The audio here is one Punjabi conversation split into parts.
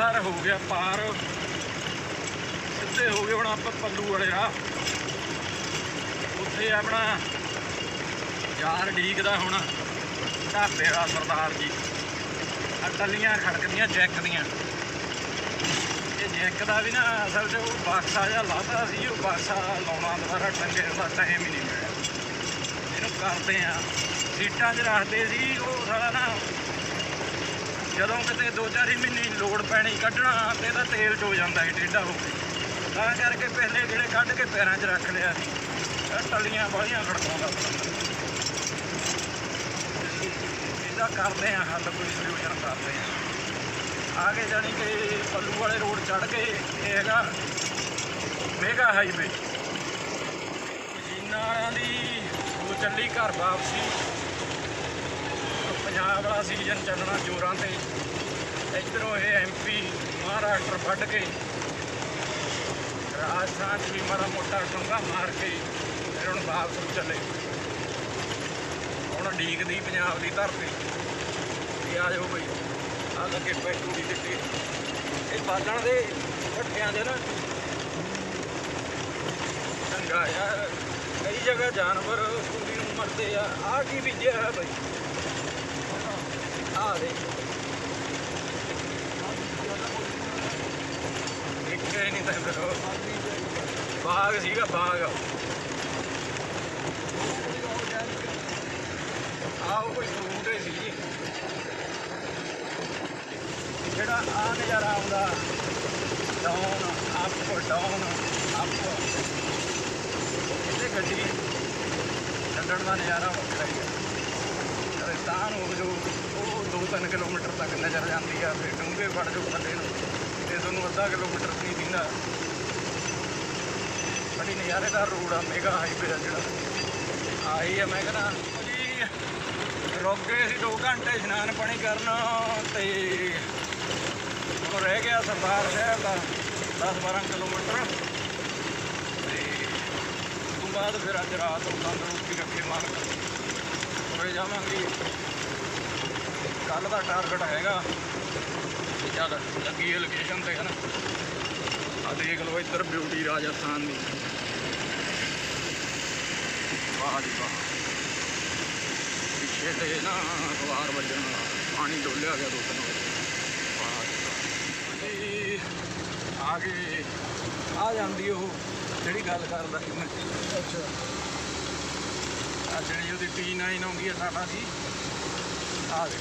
ਅੰਮ੍ਰਿਤਸਰ ਹੋ ਗਿਆ ਪਾਰ। ਸਿੱਧੇ ਹੋ ਗਏ ਹੁਣ ਆਪਾਂ ਪੱਲੂ ਵਾਲੇ ਉੱਥੇ ਆਪਣਾ ਯਾਰ ਡੀਕਦਾ ਹੁਣ, ਢਾਬੇ ਵਾਲਾ ਸਰਦਾਰ ਜੀ। ਆ ਟੱਲੀਆਂ ਖੜਕਦੀਆਂ, ਜੈਕ ਦੀਆਂ। ਇਹ ਜੈਕ ਦਾ ਵੀ ਨਾ ਅਸਲ 'ਚ ਉਹ ਬਾਕਸਾ ਜਿਹਾ ਲਾਤਾ ਸੀ, ਉਹ ਬਾਕਸਾ ਲਾਉਣਾ ਦੁਬਾਰਾ ਟੰਗੇ ਦਾ ਟਾਈਮ ਹੀ ਨਹੀਂ ਮਿਲਿਆ। ਇਹਨੂੰ ਕਰਦੇ ਆ। ਸੀਟਾਂ 'ਚ ਰੱਖਦੇ ਸੀ, ਉਹ ਸਾਰਾ ਨਾ ਜਦੋਂ ਕਿਤੇ ਦੋ ਚਾਰ ਹੀ ਮਹੀਨੇ ਲੋੜ ਪੈਣੀ, ਕੱਢਣਾ ਤੇ ਇਹਦਾ ਤੇਲ ਚੋ ਜਾਂਦਾ ਸੀ, ਟੇਢਾ ਹੋ ਕੇ। ਤਾਂ ਕਰਕੇ ਪਹਿਲੇ ਜਿਹੜੇ ਕੱਢ ਕੇ ਪੈਰਾਂ 'ਚ ਰੱਖ ਲਿਆ ਸੀ ਇਹ ਟੱਲੀਆਂ ਬਾਹਲੀਆਂ ਖੜਕਾਉਂਦਾ ਇਹਦਾ ਕਰਦੇ ਆ ਹੱਲ, ਕੋਈ ਸੋਲੂਸ਼ਨ ਕਰਦੇ ਆ ਆਗੇ ਜਾਣੀ ਕਿ ਪੱਲੂ ਵਾਲੇ ਰੋਡ ਚੜ ਕੇ ਇਹ ਹੈਗਾ ਮੇਗਾ ਹਾਈਵੇ ਮਸ਼ੀਨਾਂ ਦੀ ਉਹ ਚੱਲੀ ਘਰ ਵਾਪਸੀ। ਪੰਜਾਬ ਵਾਲਾ ਸੀਜ਼ਨ ਚੱਲਣਾ ਜੋਰਾਂ ਤੇ। ਇੱਧਰੋਂ ਇਹ ਐਮਪੀ ਮਹਾਰਾਸ਼ਟਰ ਵੱਢ ਕੇ, ਰਾਜਸਥਾਨ 'ਚ ਵੀ ਮਾੜਾ ਮੋਟਾ ਡੂੰਘਾ ਮਾਰ ਕੇ ਫਿਰ ਹੁਣ ਵਾਪਸ ਨੂੰ ਚੱਲੇ। ਹੁਣ ਡੀਕਦੀ ਪੰਜਾਬ ਦੀ ਧਰਤੀ। ਵੀ ਆ ਜਾਓ ਬਈ, ਆ ਲੱਗੇ ਪੈਟੂ ਦੀ ਦਿੱਤੀ ਇਹ ਬਾਦਣ ਦੇ ਭੱਠਿਆਂ ਦੇ ਨਾ। ਚੰਗਾ ਯਾਰ, ਕਈ ਜਗ੍ਹਾ ਜਾਨਵਰ ਪੂਰੀ ਉਮਰ ਦੇ ਆ। ਆ ਕੀ ਬੀਜਿਆ ਹੈ ਬਈ? ਆ ਨਹੀਂ ਤਾਂ ਕਰੋ ਬਾਗ ਸੀਗਾ ਬਾਗ ਆਓ ਕੋਈ ਫਰੂਟ ਸੀ ਜਿਹੜਾ ਆ ਨਜ਼ਾਰਾ ਆਉਂਦਾ ਡਾਊਨ ਅਪ ਡਾਊਨ ਅਪ ਇਹਦੇ ਗੱਡੀ ਛੱਡਣ ਦਾ ਨਜ਼ਾਰਾ ਵੱਖਰਾ ਹੀ ਹੈ ਰਸਤਾਨ ਹੋ ਜੋ ਉਹ 2-3 ਕਿਲੋਮੀਟਰ ਤੱਕ ਨਜ਼ਰ ਜਾਂਦੀ ਆ, ਫਿਰ ਡੂੰਘੇ ਫੜ ਜੋ ਥੱਲੇ ਨੂੰ, ਤੇ ਤੁਹਾਨੂੰ ਅੱਧਾ ਕਿਲੋਮੀਟਰ ਨਹੀਂ ਦਿੰਦਾ ਬੜੀ ਨਜ਼ਾਰੇਦਾਰ ਰੋਡ ਆ ਮੇਗਾ ਹਾਈਵੇ ਆ ਜਿਹੜਾ। ਆਈ ਆ, ਮੈਂ ਕਹਿੰਦਾ ਜੀ ਰੁਕ ਗਏ ਸੀ 2 ਘੰਟੇ ਇਸ਼ਨਾਨ ਪਾਣੀ ਕਰਨ, ਤੇ ਹੁਣ ਰਹਿ ਗਿਆ ਸਰਦਾਰ ਸ਼ਹਿਰ ਦਾ 10-12 ਕਿਲੋਮੀਟਰ। ਤੇ ਉਸ ਤੋਂ ਬਾਅਦ ਫਿਰ ਅੱਜ ਰਾਤ ਨੂੰ ਤੰਦਰੁਸਤੀ ਰੱਖੇ ਮਾਲਕ। ਉਰੇ ਜਾਵਾਂਗੇ। ਕੱਲ ਦਾ ਟਾਰਗੇਟ ਹੈਗਾ। ਤੇ ਚੱਲ ਲੱਗੀ ਲੋਕੇਸ਼ਨ ਤੇ ਹਨ ਆ ਦੇਖ ਲਓ ਇੱਧਰ ਬਿਊਟੀ ਰਾਜਸਥਾਨ ਦੀ। ਵਾਹ ਜੀ ਵਾਹ। ਪਿੱਛੇ ਤੇ ਨਾ ਅਖਬਾਰ ਵੱਜਣ ਵਾਲਾ ਪਾਣੀ ਡੋਲਿਆ ਗਿਆ ਦੋ ਤਿੰਨ ਵਜੇ ਵਾਹ ਜੀ ਵਾਹ। ਤੇ ਆ ਗਏ। ਆ ਜਾਂਦੀ ਉਹ ਜਿਹੜੀ ਗੱਲ ਕਰਦਾ ਸੀ ਮੈਂ। ਅੱਛਾ। ਆ ਜਿਹੜੀ ਉਹਦੀ T9 ਆਉਂਦੀ ਹੈ ਸਾਡਾ ਦੀ ਆ ਦੇ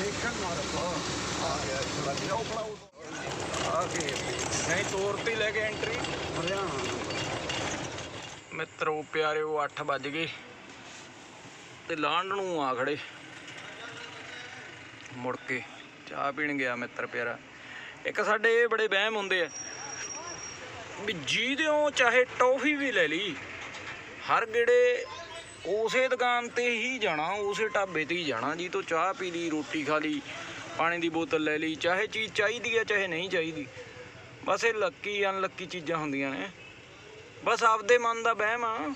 ਦੇਖਣ ਨਾਲ ਆ ਗਿਆ ਥੋੜਾ ਜਿਹਾ ਉਪਲਾ ਆ ਗਏ ਨਹੀਂ ਤੋਰ ਤੇ ਲੈ ਕੇ ਐਂਟਰੀ ਹਰਿਆਣਾ ਮਿੱਤਰੋ ਪਿਆਰਿਓ 8 ਵੱਜ ਗਏ ਤੇ ਲਾਂਡ ਨੂੰ ਆ ਖੜੇ। ਮੁੜ ਕੇ ਚਾਹ ਪੀਣ ਗਿਆ ਮਿੱਤਰ ਪਿਆਰਾ। ਇੱਕ ਸਾਡੇ ਇਹ ਬੜੇ ਵਹਿਮ ਹੁੰਦੇ ਆ ਵੀ ਜਿਹਦਿਓ ਚਾਹੇ ਟੌਫੀ ਵੀ ਲੈ ਲਈ, ਹਰ ਗੇੜੇ ਉਸੇ ਦੁਕਾਨ ਤੇ ਹੀ ਜਾਣਾ, ਉਸੇ ਢਾਬੇ ਤੇ ਹੀ ਜਾਣਾ ਜੀ, ਤੋਂ ਚਾਹ ਪੀ ਲਈ, ਰੋਟੀ ਖਾ ਲਈ, ਪਾਣੀ ਦੀ ਬੋਤਲ ਲੈ ਲਈ, ਚਾਹੇ ਚੀਜ਼ ਚਾਹੀਦੀ ਹੈ, ਚਾਹੇ ਨਹੀਂ ਚਾਹੀਦੀ। ਬਸ ਇਹ ਲੱਕੀ ਅਨਲੱਕੀ ਚੀਜ਼ਾਂ ਹੁੰਦੀਆਂ ਨੇ। ਬਸ ਆਪਦੇ ਮਨ ਦਾ ਵਹਿਮ ਆ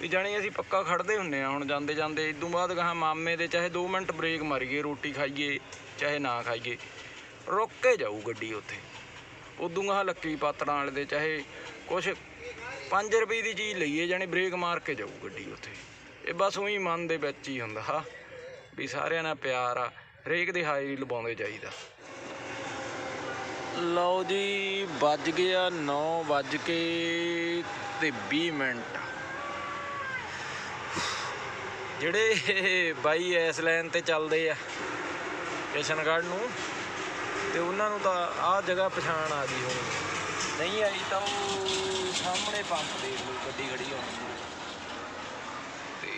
ਵੀ ਜਾਣੀ ਅਸੀਂ ਪੱਕਾ ਖੜਦੇ ਹੁੰਨੇ ਆ ਹੁਣ, ਜਾਂਦੇ ਜਾਂਦੇ। ਇਦੋਂ ਬਾਅਦ ਕਹਾ ਮਾਮੇ ਦੇ ਚਾਹੇ 2 ਮਿੰਟ ਬ੍ਰੇਕ ਮਾਰੀਏ, ਰੋਟੀ ਖਾਈਏ, ਚਾਹੇ ਨਾ ਖਾਈਏ। ਰੁੱਕ ਕੇ ਜਾਊ ਗੱਡੀ ਉੱਥੇ। ਉਦੋਂ ਕਹਾ ਲੱਕੀ ਪਾਤੜਾਂ ਵਾਲੇ ਦੇ ਚਾਹੇ ਕੁਛ 5 ਰੁਪਏ ਦੀ ਚੀਜ਼ ਲਈਏ, ਜਾਣੀ ਬ੍ਰੇਕ ਮਾਰ ਕੇ ਜਾਊ ਗੱਡੀ ਉੱਥੇ। ਇਹ ਬਸ ਉਹੀ ਮਨ ਦੇ ਵਿੱਚ ਹੀ ਹੁੰਦਾ ਹਾ ਵੀ ਸਾਰਿਆਂ ਨਾਲ ਪਿਆਰ ਆ, ਹਰੇਕ ਦੇ ਹਾਜ਼ਰੀ ਲਵਾਉਂਦੇ ਜਾਈਦਾ। ਲਓ ਜੀ, ਵੱਜ ਗਿਆ 9 ਵੱਜ ਕੇ ਤੇ 20 ਮਿੰਟ। ਜਿਹੜੇ ਬਾਈ ਇਸ ਲਾਈਨ ਤੇ ਚੱਲਦੇ ਆ, ਕਿਸ਼ਨਗੜ੍ਹ ਨੂੰ, ਤੇ ਉਹਨਾਂ ਨੂੰ ਤਾਂ ਆਹ ਜਗ੍ਹਾ ਪਛਾਣ ਆ ਗਈ ਹੋਣੀ। ਨਹੀਂ ਆਈ ਤਾਂ ਉਹ ਸਾਹਮਣੇ ਪੰਪ ਦੇਖ ਲਓ ਗੱਡੀ ਖੜੀ ਹੋਣੀ ਤੇ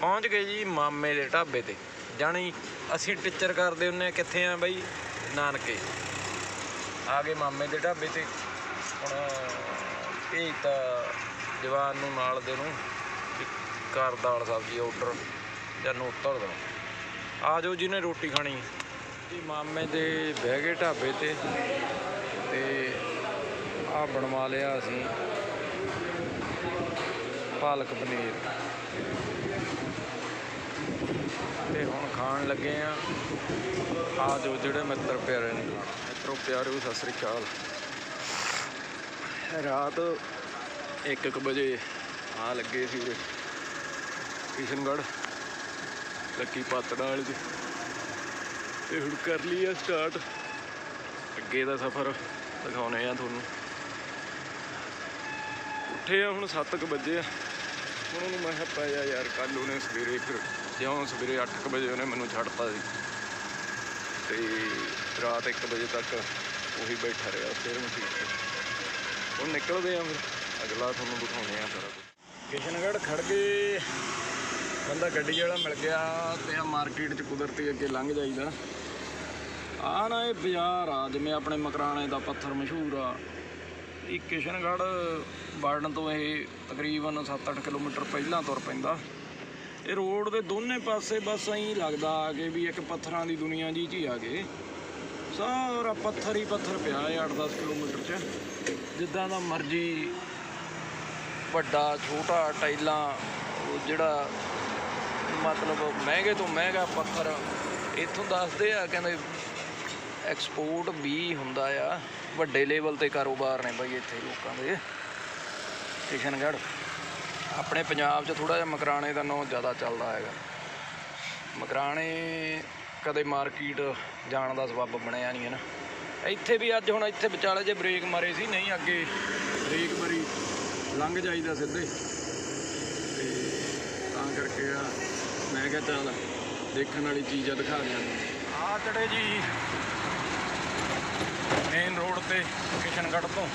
ਪਹੁੰਚ ਗਏ ਜੀ ਮਾਮੇ ਦੇ ਢਾਬੇ ਤੇ। ਜਾਣੀ ਅਸੀਂ ਟਿੱਚਰ ਕਰਦੇ ਹੁੰਨੇ ਆ, ਕਿੱਥੇ ਆ ਬਾਈ? ਨਾਨਕੇ। ਆ ਗਏ ਮਾਮੇ ਦੇ ਢਾਬੇ ਤੇ। ਹੁਣ ਭੇਜਤਾ ਜਵਾਨ ਨੂੰ ਨਾਲ ਦੇ ਨੂੰ ਵੀ ਦਾਲ ਸਬਜ਼ੀ ਆਰਡਰ ਜਾਂ ਨੋਤਰ ਦਾ। ਆ ਜਾਓ ਜਿਹਨੇ ਰੋਟੀ ਖਾਣੀ। ਜੀ, ਮਾਮੇ ਦੇ ਬਹਿ ਗਏ ਢਾਬੇ ਤੇ। ਤੇ ਆ ਬਣਵਾ ਲਿਆ ਅਸੀਂ। ਪਾਲਕ ਪਨੀਰ। ਤੇ ਹੁਣ ਖਾਣ ਲੱਗੇ ਆ। ਆ ਜੋ ਜਿਹੜੇ ਮਿੱਤਰ ਪਿਆਰੇ ਨੇ। ਖਾਣਾ ਮਿੱਤਰੋ ਪਿਆਰਿਓ ਸਤਿ ਸ੍ਰੀ ਅਕਾਲ। ਰਾਤ 1:00 ਵਜੇ ਆ ਲੱਗੇ ਸੀ ਕਿਸ਼ਨਗੜ੍ਹ, ਲੱਕੀ ਪਾਤੜਾ ਵਾਲੇ ਦੇ। ਤੇ ਹੁਣ ਕਰ ਲਈ ਆ ਸਟਾਰਟ ਅੱਗੇ ਦਾ ਸਫ਼ਰ ਦਿਖਾਉਣੇ ਆ ਤੁਹਾਨੂੰ। ਉੱਠੇ ਆ, ਹੁਣ 7:00 ਵਜੇ ਆ। ਹੁਣ ਉਹਨੂੰ ਮੈਂ ਕਿਹਾ, ਪੈ ਜਾ ਯਾਰ ਕੱਲ ਉਹਨੇ ਸਵੇਰੇ ਫਿਰ ਜਿਉਂ ਸਵੇਰੇ 8:00 ਵਜੇ ਉਹਨੇ ਮੈਨੂੰ ਛੱਡਤਾ ਸੀ। ਤੇ ਰਾਤ 1 ਵਜੇ ਤੱਕ ਉਹੀ ਬੈਠਾ ਰਿਹਾ, ਫਿਰ ਮੈਂ ਠੀਕ ਹੁਣ ਨਿਕਲਦੇ ਆ ਫਿਰ, ਅਗਲਾ ਤੁਹਾਨੂੰ ਦਿਖਾਉਣੇ ਆ ਸਾਰਾ ਕੁਝ ਕਿਸ਼ਨਗੜ੍ਹ ਖੜ ਕੇ ਬੰਦਾ ਗੱਡੀ ਵਾਲਾ ਮਿਲ ਗਿਆ ਤੇ ਆ ਮਾਰਕੀਟ ਚ ਕੁਦਰਤੀ ਅੱਗੇ ਲੰਘ ਜਾਈਦਾ। ਆ ਨਾ ਇਹ ਬਾਜ਼ਾਰ ਆ, ਜਿਵੇਂ ਆਪਣੇ ਮਕਰਾਣੇ ਦਾ ਪੱਥਰ ਮਸ਼ਹੂਰ ਆ। ਇਹ ਕਿਸ਼ਨਗੜ੍ਹ ਬਾਰਡਨ ਤੋਂ ਇਹ ਤਕਰੀਬਨ 7-8 ਕਿਲੋਮੀਟਰ ਪਹਿਲਾਂ ਤੁਰ ਪੈਂਦਾ। ਇਹ ਰੋਡ ਦੇ ਦੋਨੇ ਪਾਸੇ ਬਸ ਐਂ ਲੱਗਦਾ ਆ ਕਿ ਵੀ ਇੱਕ ਪੱਥਰਾਂ ਦੀ ਦੁਨੀਆ ਜੀ 'ਚ ਹੀ ਆ ਗਏ ਸਾਰਾ ਪੱਥਰ ਹੀ ਪੱਥਰ ਪਿਆ ਹੈ 8-10 ਕਿਲੋਮੀਟਰ 'ਚ। ਜਿੱਦਾਂ ਦਾ ਮਰਜ਼ੀ ਵੱਡਾ, ਛੋਟਾ ਟਾਈਲਾਂ, ਉਹ ਜਿਹੜਾ ਮਤਲਬ ਮਹਿੰਗੇ ਤੋਂ ਮਹਿੰਗਾ ਪੱਥਰ ਇੱਥੋਂ ਦੱਸਦੇ ਆ, ਕਹਿੰਦੇ ਐਕਸਪੋਰਟ ਵੀ ਹੁੰਦਾ ਆ। ਵੱਡੇ ਲੈਵਲ ਤੇ ਕਾਰੋਬਾਰ ਨੇ ਬਾਈ ਇੱਥੇ ਲੋਕਾਂ ਦੇ। ਕਿਸ਼ਨਗੜ੍ਹ। ਆਪਣੇ ਪੰਜਾਬ 'ਚ ਥੋੜਾ ਜਿਹਾ ਮਕਰਾਣੇ ਦਾ ਨਾਂ ਜ਼ਿਆਦਾ ਚੱਲਦਾ ਹੈਗਾ। ਮਕਰਾਣੇ ਕਦੇ ਮਾਰਕੀਟ ਜਾਣ ਦਾ ਸਬੱਬ ਬਣਿਆ ਨਹੀਂ ਹੈ ਨਾ। ਇੱਥੇ ਵੀ ਅੱਜ ਹੁਣ ਇੱਥੇ ਵਿਚਾਲੇ ਜੇ ਬ੍ਰੇਕ ਮਾਰੇ ਸੀ, ਨਹੀਂ ਅੱਗੇ ਬ੍ਰੇਕ ਮਾਰੀ ਲੰਘ ਜਾਈਦਾ ਸਿੱਧੇ। ਤੇ ਤਾਂ ਕਰਕੇ ਆ, ਮੈਂ ਕਿਹਾ ਚੱਲ ਦੇਖਣ ਵਾਲੀ ਚੀਜ਼ ਆ, ਦਿਖਾ ਦਿਆਂ ਆ ਚੜੇ ਜੀ ਮੇਨ ਰੋਡ ਤੇ ਕਿਸ਼ਨਗੜ੍ਹ ਤੋਂ।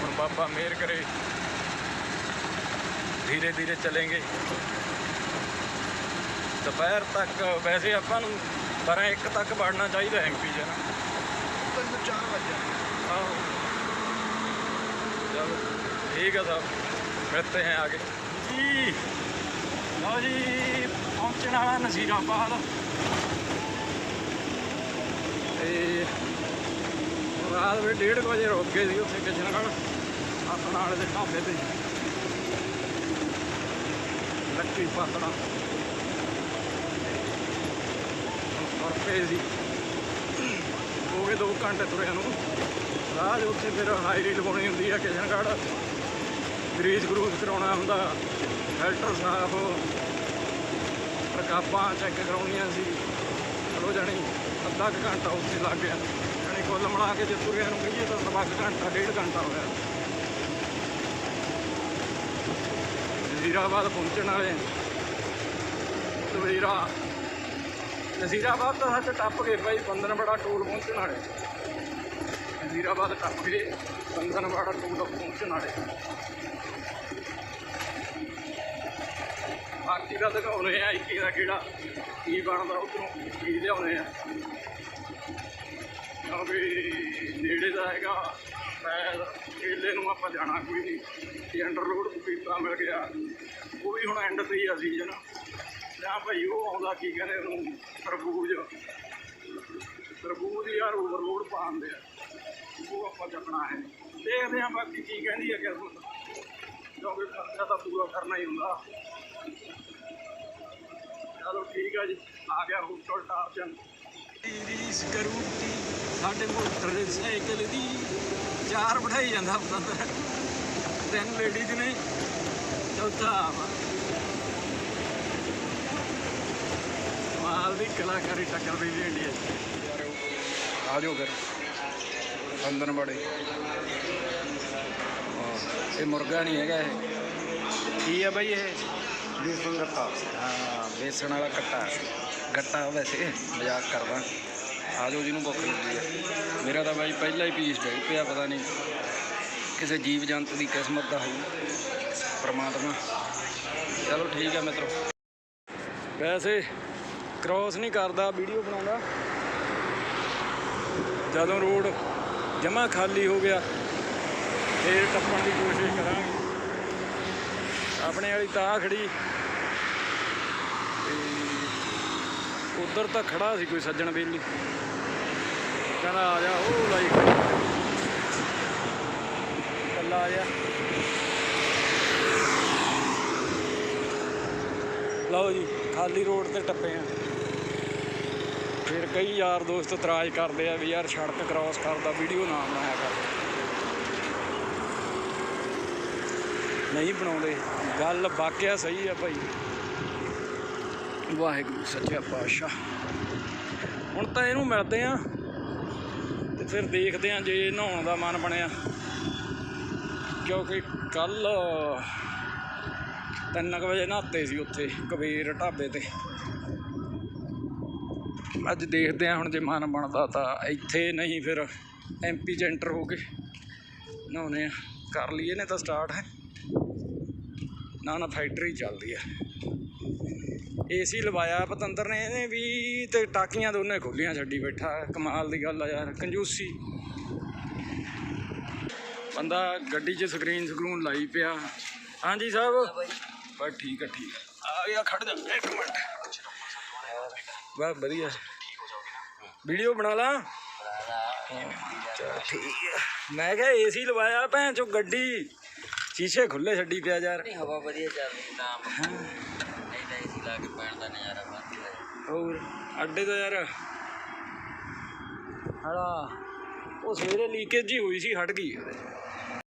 ਹੁਣ ਬਾਬਾ ਮੇਰ ਕਰੇ। ਧੀਰੇ ਧੀਰੇ ਚਲेंगे ਦੁਪਹਿਰ ਤੱਕ ਵੈਸੇ ਆਪਾਂ ਨੂੰ 12 1 ਤੱਕ ਵੜਨਾ ਚਾਹੀਦਾ ਐਮਪੀ ਜਨਾ ਤਿੰਨ 4 ਵਜੇ ਆਹੋ। ਚਲੋ ਠੀਕ ਆ ਸਾਹਿਬ ਮਿਲਤੇ हैं आगे ਜੀ। ਲਓ ਜੀ ਪਹੁੰਚਣ ਨਸੀਰਾਬਾਦ ਤੇ ਰਾਤ ਵੇ 1:30 ਵਜੇ ਰੁਕ ਗਏ ਸੀ ਉੱਥੇ ਕਿਸ਼ਨਗੜ੍ਹ ਆਪਣਾ ਵਾਲੇ ਦੇ ਢਾਬੇ ਤੇ। ਲੱਕੀ ਪਾਤੜਾ। ਤੁਰ ਸੀ। ਹੋ ਗਏ 2 ਘੰਟੇ ਤੁਰਿਆਂ ਨੂੰ। ਰਾਹ 'ਚ ਉੱਥੇ ਫਿਰ ਹਾਈਰੀ ਲਵਾਉਣੀ ਹੁੰਦੀ ਆ ਕਿਸ਼ਨਗੜ੍ਹ ਗਰੀਸ ਗਰੂਸ ਕਰਾਉਣਾ ਹੁੰਦਾ। ਫਿਲਟਰ ਸਾਫ਼। ਰਕਾਬਾਂ ਚੈੱਕ ਕਰਾਉਣੀਆਂ ਸੀ। ਚਲੋ ਜਾਣੀ। ਅੱਧਾ ਕੁ ਘੰਟਾ ਉੱਥੇ ਲੱਗ ਗਿਆ। ਜਾਣੀ ਕੁੱਲ ਮਿਲਾ ਕੇ ਜੇ ਤੁਰਿਆਂ ਨੂੰ ਕਹੀਏ ਤਾਂ ਸਵਾ ਕੁ ਘੰਟਾ, ਡੇਢ ਘੰਟਾ ਹੋਇਆ। ਨਜ਼ੀਰਾਬਾਦ ਪਹੁੰਚਣ ਵਾਲੇ ਸਵੇਰਾ ਨਜ਼ੀਰਾਬਾਦ ਤਾਂ ਹੱਥ ਟੱਪ ਗਏ ਭਾਈ ਬੰਦਨਵਾੜਾ ਬੜਾ ਟੋਲ ਪਹੁੰਚਣ ਵਾਲੇ। ਨਜ਼ੀਰਾਬਾਦ ਟੱਪ ਗਏ ਬੰਦਨਵਾੜਾ ਬੜਾ ਟੋਲ ਪਹੁੰਚਣ ਵਾਲੇ। ਬਾਕੀ ਦਾ ਦਿਖਾਉਣੇ ਆ ਇੱਕੀ ਦਾ ਕਿਹੜਾ ਕੀ ਬਣਦਾ, ਉਧਰੋਂ ਕੀ ਲਿਆਉਣੇ ਆ। ਕਿਉਂਕਿ ਨੇੜੇ ਦਾ ਹੈਗਾ। ਸ਼ਾਇਦ ਕੇਲੇ ਨੂੰ ਆਪਾਂ ਜਾਣਾ ਕੋਈ ਨਹੀਂ ਤੇ ਅੰਡਰ ਰੋਡ ਪਪੀਤਾ ਮਿਲ ਗਿਆ। ਉਹ ਵੀ ਹੁਣ ਐਂਡ ਤੇ ਹੀ ਆ ਸੀਜ਼ਨ ਜਾਂ ਭਾਈ, ਉਹ ਆਉਂਦਾ ਕੀ ਕਹਿੰਦੇ ਉਹਨੂੰ? ਤਰਬੂਜ। ਤਰਬੂਜ ਯਾਰ ਓਵਰਲੋਡ ਪਾਉਂਦੇ ਆ। ਉਹ ਆਪਾਂ ਚੱਕਣਾ ਹੈ। ਦੇਖਦੇ ਆ ਬਾਕੀ ਕੀ ਕਹਿੰਦੀ ਹੈ ਕਿਸਮਤ ਕਿਉਂਕਿ ਖਰਚਾ ਤਾਂ ਪੂਰਾ ਕਰਨਾ ਹੀ ਹੁੰਦਾ। ਚਲੋ ਠੀਕ ਆ ਜੀ। ਆ ਗਿਆ ਹੋਟਲ ਟਾਰਜਨ ਰੀਸ ਕਰੂਤੀ ਸਾਡੇ ਮੋਟਰ ਸਾਈਕਲ ਦੀ ਚਾਰ ਬਿਠਾਈ ਜਾਂਦਾ ਪਤੰਦਰ ਤਿੰਨ ਲੇਡੀਜ਼ ਨੇ ਚੌਥਾ। ਮਾਲ ਦੀ ਕਲਾਕਾਰੀ ਟੱਕਰਦੀ ਵੀ ਇੰਡੀਆ ਆ ਜਾਓ ਫਿਰ। ਅੰਦਰ ਬੜੇ ਇਹ ਮੁਰਗਾ ਨਹੀਂ ਹੈਗਾ ਇਹ। ਕੀ ਆ ਬਾਈ ਇਹ? ਬੇਸਨ ਗੱਟਾ। ਹਾਂ ਬੇਸਣ ਵਾਲਾ ਕੱਟਾ ਗੱਟਾ ਵੈਸੇ ਮਜ਼ਾਕ ਕਰਦਾ। ਆ ਜਾਓ ਜਿਹਨੂੰ ਭੁੱਖ ਲੱਗੀ ਹੈ ਮੇਰਾ ਤਾਂ ਬਾਈ ਪਹਿਲਾ ਹੀ ਪੀਸ ਡਿੱਗ ਪਿਆ, ਪਤਾ ਨਹੀਂ ਕਿਸੇ ਜੀਵ ਜੰਤ ਦੀ ਕਿਸਮਤ ਦਾ ਹੋਊ, ਪਰਮਾਤਮਾ। ਚਲੋ ਠੀਕ ਹੈ ਮਿੱਤਰੋ। ਵੈਸੇ ਕ੍ਰੋਸ ਨਹੀਂ ਕਰਦਾ, ਵੀਡੀਓ ਬਣਾਉਂਦਾ। ਜਦੋਂ ਰੋਡ ਜਮਾ ਖਾਲੀ ਹੋ ਗਿਆ, ਫੇਰ ਟੱਪਣ ਦੀ ਕੋਸ਼ਿਸ਼ ਕਰਾਂਗੇ। ਆਪਣੇ ਵਾਲੀ ਤਾਂ ਖੜੀ। ਤੇ ਉਧਰ ਤਾਂ ਖੜਾ ਸੀ ਕੋਈ ਸੱਜਣ ਬੇਲੀ। ਕਹਿੰਦਾ, ਆ ਜਾ, ਉਹ ਲਾਈ ਕੱਲਾ ਆ ਜਾ। ਲਓ ਜੀ, ਖਾਲੀ ਰੋਡ ਤੇ ਟੱਪੇ ਆ। ਫਿਰ ਕਈ ਯਾਰ ਦੋਸਤ ਇਤਰਾਜ਼ ਕਰਦੇ ਆ ਵੀ ਯਾਰ ਸੜਕ ਕ੍ਰਾਸ ਕਰਦਾ ਵੀਡੀਓ ਨਾ ਬਣਾਇਆ ਕਰ। ਨਹੀਂ ਬਣਾਉਂਦੇ। ਗੱਲ ਵਾਕਿਆ ਸਹੀ ਆ ਭਾਈ। ਵਾਹਿਗੁਰੂ ਸੱਚਾ ਪਾਤਸ਼ਾਹ। ਹੁਣ ਤਾਂ ਇਹਨੂੰ ਮਿਲਦੇ ਆ ਤੇ ਫਿਰ ਦੇਖਦੇ ਆ ਜੇ ਨਹਾਉਣ ਦਾ ਮਨ ਬਣਿਆ। ਕਿਉਂਕਿ ਕੱਲ ਤਿੰਨ ਕੁ ਵਜੇ ਨਹਾਤੇ ਸੀ ਉੱਥੇ, ਕਬੀਰ ਢਾਬੇ ਤੇ। ਅੱਜ ਦੇਖਦੇ ਆ ਹੁਣ ਜੇ ਮਨ ਬਣਦਾ ਤਾਂ ਇੱਥੇ ਨਹੀਂ ਫਿਰ ਐਮਪੀ ਚ ਐਂਟਰ ਹੋ ਕੇ ਨਹਾਉਣੇ ਆ। ਕਰ ਲਈਏ ਨੇ ਤਾਂ ਸਟਾਰਟ ਹੈ। ਨਾ ਨਾ, ਫੈਕਟਰੀ ਚੱਲਦੀ ਆ ਏਸੀ ਲਵਾਇਆ ਪਤੰਦਰ ਨੇ ਇਹਨੇ ਵੀ ਤੇ ਟਾਕੀਆਂ ਦੋਨੇ ਖੋਲੀਆਂ ਛੱਡੀ ਬੈਠਾ ਕਮਾਲ ਦੀ ਗੱਲ ਆ ਯਾਰ ਕੰਜੂਸੀ। ਬੰਦਾ ਗੱਡੀ 'ਚ ਸਕਰੀਨ ਸਕਰੂਨ ਲਾਈ ਪਿਆ। ਹਾਂਜੀ ਸਾਹਿਬ? ਬਸ ਠੀਕ ਆ ਠੀਕ ਆ। ਗਿਆ ਖੜ ਜਾ ਇੱਕ ਮਿੰਟ। ਬਸ ਵਧੀਆ। ਵੀਡੀਓ ਬਣਾ ਲਾ। ਠੀਕ ਮੈਂ ਕਿਹਾ ਏਸੀ ਲਵਾਇਆ ਭੈਣ ਚੋ ਗੱਡੀ। ਸ਼ੀਸ਼ੇ ਖੁੱਲੇ ਛੱਡੀ ਪਿਆ ਯਾਰ। ਨਹੀਂ ਹਵਾ ਵਧੀਆ ਚੱਲ ਰਹੀ ਨਾ ਲਾ ਕੇ ਪੈਣ ਦਾ ਨਜ਼ਾਰਾ ਬਾਕੀ ਹੋਰ, ਅੱਡੇ ਤੋਂ ਯਾਰ। ਹਲਾ, ਉਹ ਸਵੇਰੇ ਲੀਕੇਜ ਜੀ ਹੋਈ ਸੀ, ਹਟ ਗਈ। ਉਹਦੇ